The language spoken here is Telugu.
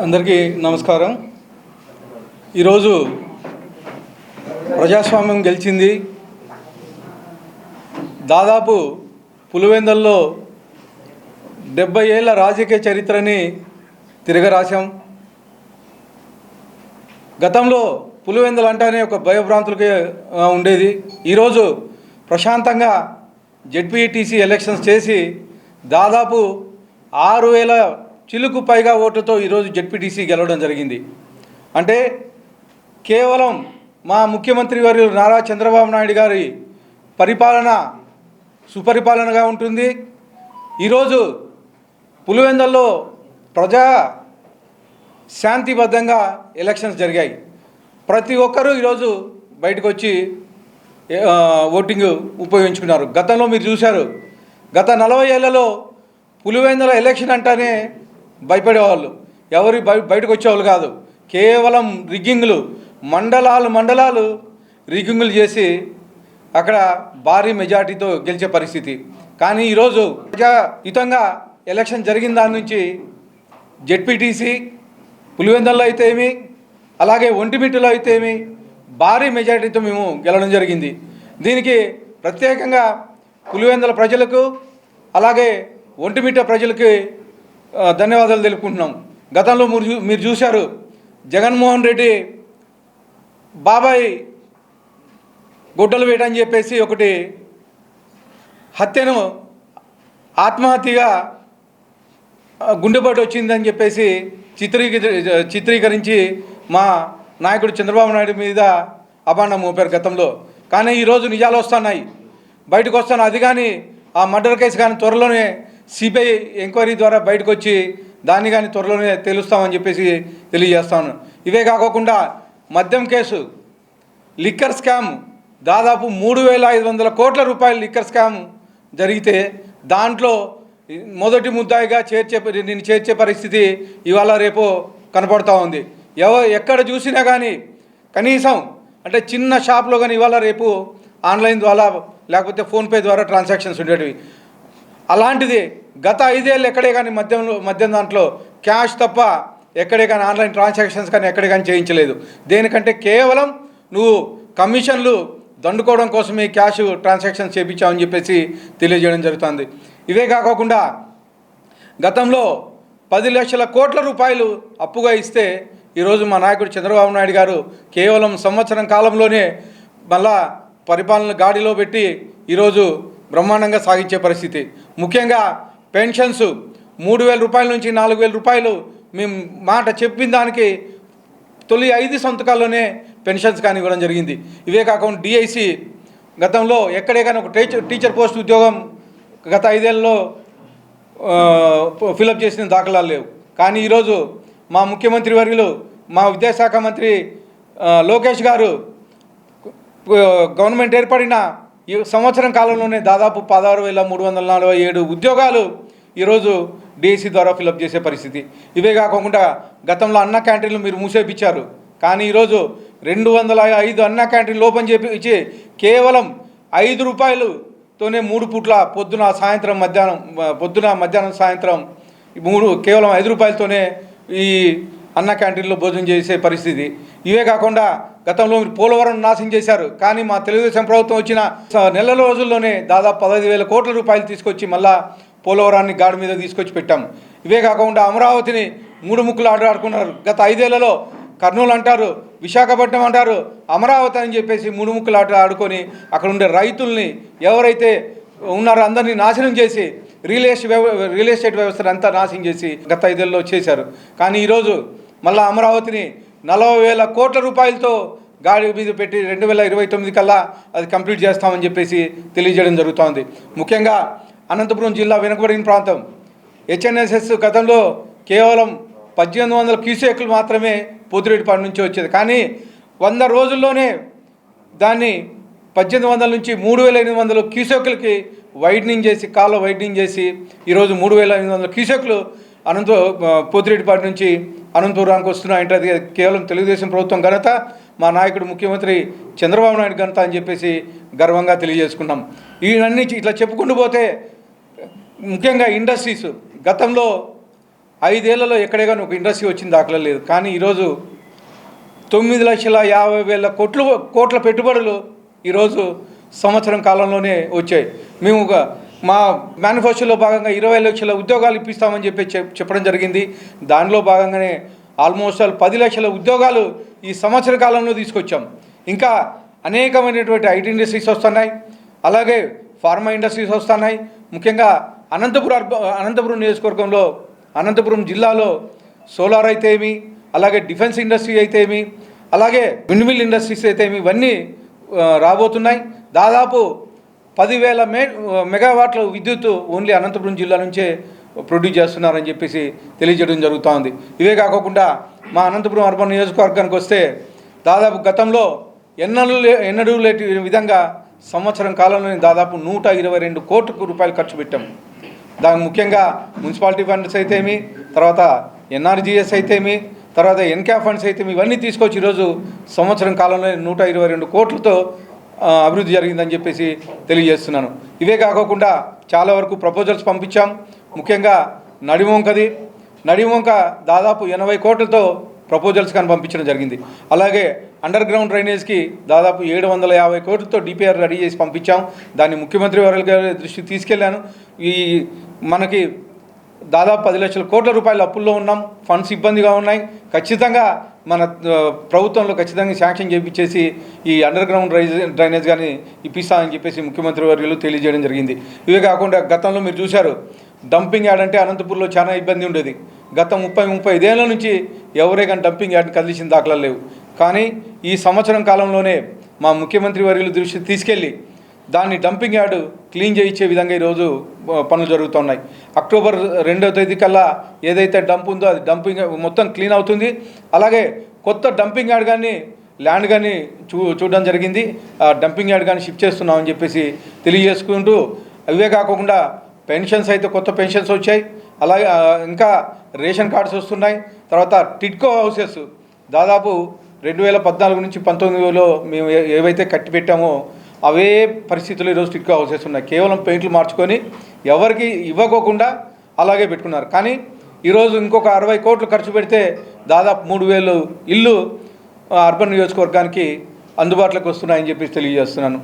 అందరికీ నమస్కారం. ఈరోజు ప్రజాస్వామ్యం గెలిచింది. దాదాపు పులివెందల్లో డెబ్బై ఏళ్ళ రాజకీయ చరిత్రని తిరగరాశాం. గతంలో పులివెందులు అంటేనే ఒక భయభ్రాంతులకి ఉండేది. ఈరోజు ప్రశాంతంగా జెడ్పీటీసీ ఎలక్షన్స్ చేసి దాదాపు ఆరు వేల చిలుకు పైగా ఓటుతో ఈరోజు జెడ్పీటీసీ గెలవడం జరిగింది. అంటే కేవలం మా ముఖ్యమంత్రి వారు నారా చంద్రబాబు నాయుడు గారి పరిపాలన సుపరిపాలనగా ఉంటుంది. ఈరోజు పులివెందల్లో ప్రజా శాంతిబద్ధంగా ఎలక్షన్స్ జరిగాయి. ప్రతి ఒక్కరూ ఈరోజు బయటకు వచ్చి ఓటింగ్ ఉపయోగించుకున్నారు. గతంలో మీరు చూశారు. గత నలభై ఏళ్ళలో పులివెందుల ఎలక్షన్ అంటేనే భయపడేవాళ్ళు. ఎవరు బయ బయటకు వచ్చేవాళ్ళు కాదు. కేవలం రిగ్గింగ్లు మండలాలు మండలాలు రిగ్గింగ్లు చేసి అక్కడ భారీ మెజార్టీతో గెలిచే పరిస్థితి. కానీ ఈరోజు ప్రజాయుతంగా ఎలక్షన్ జరిగిన దాని నుంచి జెడ్పీటీసీ పులివెందల్లో అయితే ఏమి అలాగే ఒంటిమిట్టలో అయితే ఏమి భారీ మెజార్టీతో మేము గెలవడం జరిగింది. దీనికి ప్రత్యేకంగా పులివెందల ప్రజలకు అలాగే ఒంటిమిట్ట ప్రజలకి ధన్యవాదాలు తెలుపుకుంటున్నాం. గతంలో మీరు చూ- మీరు చూశారు జగన్మోహన్ రెడ్డి బాబాయ్ గుడ్డలు వేయటని చెప్పేసి ఒకటి హత్యను ఆత్మహత్యగా గుండెపాటు వచ్చిందని చెప్పేసి చిత్రీకరి చిత్రీకరించి మా నాయకుడు చంద్రబాబు నాయుడు మీద అభాండం మోపారు గతంలో. కానీ ఈరోజు నిజాలు వస్తున్నాయి. బయటకు వస్తాను అది కానీ ఆ మర్డర్ కేసు కానీ త్వరలోనే సిబిఐ ఎంక్వైరీ ద్వారా బయటకు వచ్చి దాన్ని కానీ త్వరలోనే తెలుస్తామని చెప్పేసి తెలియజేస్తాను ఇవే కాకోకుండా మద్యం కేసు లిక్కర్ స్కామ్ దాదాపు మూడు వేల ఐదు వందల కోట్ల రూపాయల లిక్కర్ స్కామ్ జరిగితే దాంట్లో మొదటి ముద్దాయిగా చేర్చే నేను చేర్చే పరిస్థితి ఇవాళ రేపు కనపడుతూ ఉంది. ఎవ ఎక్కడ చూసినా కానీ కనీసం అంటే చిన్న షాప్లో కానీ ఇవాళ రేపు ఆన్లైన్ ద్వారా లేకపోతే ఫోన్పే ద్వారా ట్రాన్సాక్షన్స్ ఉండేటివి. అలాంటిది గత ఐదేళ్ళు ఎక్కడే కానీ మద్యంలో మద్యం దాంట్లో క్యాష్ తప్ప ఎక్కడే కానీ ఆన్లైన్ ట్రాన్సాక్షన్స్ కానీ ఎక్కడే కానీ చేయించలేదు. దేనికంటే కేవలం నువ్వు కమిషన్లు దండుకోవడం కోసమే క్యాష్ ట్రాన్సాక్షన్స్ చేయించావని చెప్పేసి తెలియజేయడం జరుగుతుంది. ఇవే కాకుండా గతంలో పది లక్షల కోట్ల రూపాయలు అప్పుగా ఇస్తే ఈరోజు మా నాయకుడు చంద్రబాబు నాయుడు గారు కేవలం సంవత్సరం కాలంలోనే మళ్ళా పరిపాలన గాడిలో పెట్టి ఈరోజు బ్రహ్మాండంగా సాగించే పరిస్థితి. ముఖ్యంగా పెన్షన్స్ మూడు వేల రూపాయల నుంచి నాలుగు వేల రూపాయలు మేము మాట చెప్పిన దానికి తొలి ఐదు సంతకాల్లోనే పెన్షన్స్ కానీ ఇవ్వడం జరిగింది. ఇవే కాకుండా డిఐసి గతంలో ఎక్కడే కానీ ఒక టీచర్ టీచర్ పోస్ట్ ఉద్యోగం గత ఐదేళ్ళలో ఫిలప్ చేసిన దాఖలాలు లేవు. కానీ ఈరోజు మా ముఖ్యమంత్రి వర్యులు మా విద్యాశాఖ మంత్రి లోకేష్ గారు గవర్నమెంట్ ఏర్పడిన ఈ సంవత్సరం కాలంలోనే దాదాపు పదహారు వేల మూడు వందల నలభై ఏడు ఉద్యోగాలు ఈరోజు డిఎస్సి ద్వారా ఫిలప్ చేసే పరిస్థితి. ఇవే కాకుండా గతంలో అన్న క్యాంటీన్లు మీరు మూసేపించారు కానీ ఈరోజు రెండు వందల ఐదు అన్న క్యాంటీన్లు ఓపెన్ చేపించి కేవలం ఐదు రూపాయలుతోనే మూడు పూట్ల పొద్దున సాయంత్రం మధ్యాహ్నం పొద్దున మధ్యాహ్నం సాయంత్రం ఈ మూడు కేవలం ఐదు రూపాయలతోనే ఈ అన్న క్యాంటీన్లో భోజనం చేసే పరిస్థితి. ఇవే కాకుండా గతంలో మీరు పోలవరం నాశనం చేశారు. కానీ మా తెలుగుదేశం ప్రభుత్వం వచ్చిన స- నెల రోజుల్లోనే దాదాపు పదహైదు వేల కోట్ల రూపాయలు తీసుకొచ్చి మళ్ళా పోలవరాన్ని గాడి మీద తీసుకొచ్చి పెట్టాం. ఇవే కాకుండా అమరావతిని మూడు ముక్కులు ఆడాడుకున్నారు ఆడుకున్నారు గత ఐదేళ్ళలో కర్నూలు అంటారు విశాఖపట్నం అంటారు అమరావతి అని చెప్పేసి మూడు ముక్కులు ఆట ఆడుకొని అక్కడ ఉండే రైతుల్ని ఎవరైతే ఉన్నారో అందరినీ నాశనం చేసి రియల్ ఎస్టేట్ వ్యవ రియల్ ఎస్టేట్ వ్యవస్థను అంతా నాశనం చేసి గత ఐదేళ్ళలో చేశారు. కానీ ఈరోజు మళ్ళా అమరావతిని నలభై వేల కోట్ల రూపాయలతో గాడి మీద పెట్టి రెండు వేల ఇరవై తొమ్మిది కల్లా అది కంప్లీట్ చేస్తామని చెప్పేసి తెలియజేయడం జరుగుతోంది. ముఖ్యంగా అనంతపురం జిల్లా వెనుకబడిన ప్రాంతం. హెచ్ఎన్ఎస్ఎస్ గతంలో కేవలం పద్దెనిమిది వందల క్యూసెక్లు మాత్రమే పోతిరెడ్డిపాడు నుంచి వచ్చేది. కానీ వంద రోజుల్లోనే దాన్ని పద్దెనిమిది వందల నుంచి మూడు వేల ఎనిమిది వందల క్యూసెక్లకి వైడనింగ్ చేసి కాలువ వైడనింగ్ చేసి ఈరోజు మూడు వేల ఎనిమిది వందల క్యూసెక్లు అనంత పోతిరెడ్డిపాటి నుంచి అనంతపురానికి వస్తున్నాయంటే అది కేవలం తెలుగుదేశం ప్రభుత్వం ఘనత మా నాయకుడు ముఖ్యమంత్రి చంద్రబాబు నాయుడు ఘనత అని చెప్పేసి గర్వంగా తెలియజేసుకున్నాం. ఇవన్నీ ఇట్లా చెప్పుకుంటూ పోతే ముఖ్యంగా ఇండస్ట్రీస్ గతంలో ఐదేళ్ళలో ఎక్కడే ఒక ఇండస్ట్రీ వచ్చింది దాఖలా లేదు. కానీ ఈరోజు తొమ్మిది లక్షల యాభై వేల కోట్లు కోట్ల పెట్టుబడులు ఈరోజు సంవత్సరం కాలంలోనే వచ్చాయి. మేము ఒక మా మేనిఫెస్టోలో భాగంగా ఇరవై లక్షల ఉద్యోగాలు ఇప్పిస్తామని చెప్పి చెప్- చెప్పడం జరిగింది. దానిలో భాగంగానే ఆల్మోస్ట్ ఆల్ పది లక్షల ఉద్యోగాలు ఈ సంవత్సర కాలంలో తీసుకొచ్చాం. ఇంకా అనేకమైనటువంటి ఐటీ ఇండస్ట్రీస్ వస్తున్నాయి. అలాగే ఫార్మా ఇండస్ట్రీస్ వస్తున్నాయి. ముఖ్యంగా అనంతపురం అనంతపురం నియోజకవర్గంలో అనంతపురం జిల్లాలో సోలార్ అయితే ఏమి అలాగే డిఫెన్స్ ఇండస్ట్రీ అయితే ఏమి అలాగే విండ్మిల్ ఇండస్ట్రీస్ అయితే ఏమి ఇవన్నీ రాబోతున్నాయి. దాదాపు పదివేల మే మెగావాట్ల విద్యుత్ ఓన్లీ అనంతపురం జిల్లా నుంచే ప్రొడ్యూస్ చేస్తున్నారని చెప్పేసి తెలియజేయడం జరుగుతూ ఉంది ఇవే కాకుండా మా అనంతపురం అర్బన్ నియోజకవర్గానికి వస్తే దాదాపు గతంలో ఎన్నడూ లే ఎన్నడూ లేటి విధంగా సంవత్సరం కాలంలోనే దాదాపు నూట ఇరవై రెండు కోట్ల రూపాయలు ఖర్చు పెట్టాము దానికి ముఖ్యంగా మున్సిపాలిటీ ఫండ్స్ అయితేమి తర్వాత ఎన్ఆర్జీఎస్ అయితేమి తర్వాత ఎన్క్యా ఫండ్స్ అయితే ఇవన్నీ తీసుకొచ్చి ఈరోజు సంవత్సరం కాలంలో నూట ఇరవై రెండు కోట్లతో అభివృద్ధి జరిగిందని చెప్పేసి తెలియజేస్తున్నాను. ఇవే కాకుండా చాలా వరకు ప్రపోజల్స్ పంపించాం. ముఖ్యంగా నడివంకది. నడివంక దాదాపు ఎనభై కోట్లతో ప్రపోజల్స్ కానీ పంపించడం జరిగింది. అలాగే అండర్ గ్రౌండ్ డ్రైనేజ్కి దాదాపు ఏడు వందల యాభై కోట్లతో డిపిఆర్ రెడీ చేసి పంపించాం. దాన్ని ముఖ్యమంత్రి వారి గారి దృష్టికి తీసుకెళ్ళాను. ఈ మనకి దాదాపు పది లక్షల కోట్ల రూపాయల అప్పుల్లో ఉన్నాం. ఫండ్స్ ఇబ్బందిగా ఉన్నాయి. ఖచ్చితంగా మన ప్రభుత్వంలో ఖచ్చితంగా శాంక్షన్ చేపించేసి ఈ అండర్ గ్రౌండ్ డ్రైనేజ్ డ్రైనేజ్ కానీ ఇప్పిస్తామని చెప్పేసి ముఖ్యమంత్రి వర్యులు తెలియజేయడం జరిగింది. ఇవే కాకుండా గతంలో మీరు చూశారు డంపింగ్ యార్డ్ అంటే అనంతపూర్లో చాలా ఇబ్బంది ఉండేది. గత ముప్పై ముప్పై ఐదేళ్ళ నుంచి ఎవరే కానీ డంపింగ్ యార్డ్ని కదిలించిన దాఖలాలు లేవు. కానీ ఈ సంవత్సరం కాలంలోనే మా ముఖ్యమంత్రి వర్యులు దృష్టికి తీసుకెళ్ళి దాన్ని డంపింగ్ యార్డు క్లీన్ చేయించే విధంగా ఈరోజు పనులు జరుగుతున్నాయి. అక్టోబర్ రెండవ తేదీ కల్లా ఏదైతే డంప్ ఉందో అది డంపింగ్ మొత్తం క్లీన్ అవుతుంది. అలాగే కొత్త డంపింగ్ యార్డ్ కానీ ల్యాండ్ కానీ చూ చూడడం జరిగింది. ఆ డంపింగ్ యార్డ్ కానీ షిఫ్ట్ చేస్తున్నామని చెప్పేసి తెలియజేసుకుంటూ అవే కాకుండా పెన్షన్స్ అయితే కొత్త పెన్షన్స్ వచ్చాయి. అలాగే ఇంకా రేషన్ కార్డ్స్ వస్తున్నాయి. తర్వాత టిడ్కో హౌసెస్. దాదాపు రెండు వేల పద్నాలుగు నుంచి పంతొమ్మిదిలో మేము ఏవైతే కట్టి పెట్టామో అవే పరిస్థితులు ఈరోజు టిడ్కో హౌసెస్ ఉన్నాయి కేవలం పెయింట్లు మార్చుకొని ఎవరికి ఇవ్వకోకుండా అలాగే పెట్టుకున్నారు. కానీ ఈరోజు ఇంకొక అరవై కోట్లు ఖర్చు పెడితే దాదాపు మూడు వేలు ఇల్లు అర్బన్ నియోజకవర్గానికి అందుబాటులోకి వస్తున్నాయని చెప్పేసి తెలియజేస్తున్నాను.